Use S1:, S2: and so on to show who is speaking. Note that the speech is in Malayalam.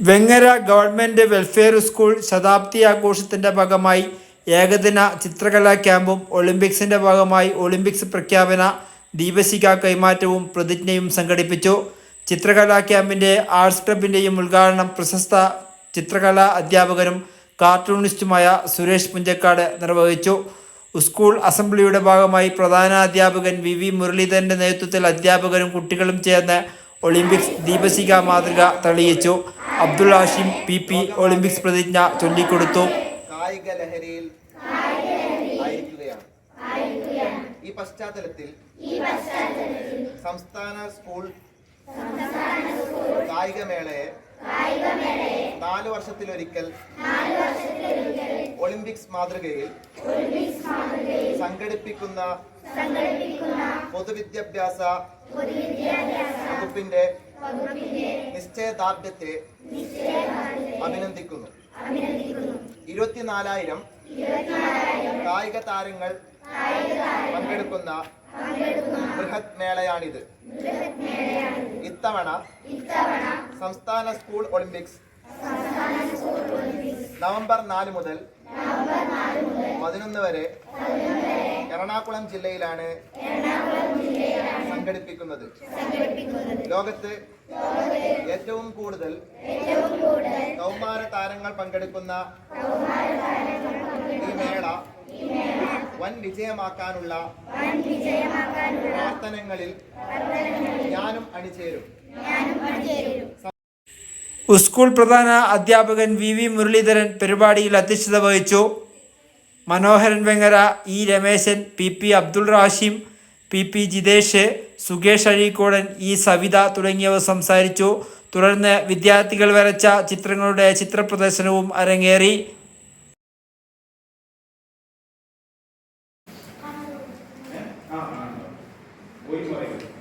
S1: വെങ്ങര ഗവൺമെന്റ് വെൽഫെയർ സ്കൂൾ ശതാബ്ദി ആഘോഷത്തിന്റെ ഭാഗമായി ഏകദിന ചിത്രകലാ ക്യാമ്പും ഒളിമ്പിക്സിന്റെ ഭാഗമായി ഒളിമ്പിക്സ് പ്രഖ്യാപന ദീപശിഖ കൈമാറ്റവും പ്രതിജ്ഞയും സംഘടിപ്പിച്ചു. ചിത്രകലാ ക്യാമ്പിന്റെ ആർട്സ് ക്ലബിന്റെയും ഉദ്ഘാടനം പ്രശസ്ത ചിത്രകലാ അധ്യാപകനും കാർട്ടൂണിസ്റ്റുമായ സുരേഷ് പുഞ്ചക്കാട് നിർവഹിച്ചു. സ്കൂൾ അസംബ്ലിയുടെ ഭാഗമായി പ്രധാന അധ്യാപകൻ വി വി മുരളീധരന്റെ നേതൃത്വത്തിൽ അധ്യാപകരും കുട്ടികളും ചേർന്ന് ഒളിമ്പിക്സ് ദീപശിഖ മാതൃക തെളിയിച്ചു. Abdul Hashim P P Olympics പ്രതിജ്ഞ ചൊല്ലിക്കൊടുത്തു.
S2: കായിക ലഹരിയിൽ ഈ പശ്ചാത്തലത്തിൽ സംസ്ഥാന സ്കൂൾ കായികമേളയെ നാല് വർഷത്തിലൊരിക്കൽ ഒളിമ്പിക്സ് മാതൃകയിൽ സംഘടിപ്പിക്കുന്ന പൊതുവിദ്യാഭ്യാസ വകുപ്പിന്റെ നിശ്ചയദാർഢ്യത്തെ അഭിനന്ദിക്കുന്നു. ഇരുപത്തിനാലായിരം കായിക താരങ്ങൾ പങ്കെടുക്കുന്ന ബൃഹത് മേളയാണിത്. ഇത്തവണ സംസ്ഥാന സ്കൂൾ ഒളിമ്പിക്സ് നവംബർ നാല് മുതൽ പതിനൊന്ന് വരെ എറണാകുളം ജില്ലയിലാണ് സംഘടിപ്പിക്കുന്നത്. ലോകത്ത് ഏറ്റവും കൂടുതൽ കൗമാര താരങ്ങൾ പങ്കെടുക്കുന്ന ഈ മേള വൻ വിജയമാക്കാനുള്ള പ്രവർത്തനങ്ങളിൽ ഞാനും അണിചേരും.
S1: സ്കൂൾ പ്രധാന അധ്യാപകൻ വി വി മുരളീധരൻ പരിപാടിയിൽ അധ്യക്ഷത വഹിച്ചു. Manoharan Vengara E Rameshan P P Abdul Rashim P P Jithesh Sukesh Azhikodan E Savitha തുടങ്ങിയവർ സംസാരിച്ചു. തുടർന്ന് വിദ്യാർത്ഥികൾ വരച്ച ചിത്രങ്ങളുടെ ചിത്രപ്രദർശനവും അരങ്ങേറി.
S3: പോയി പറയും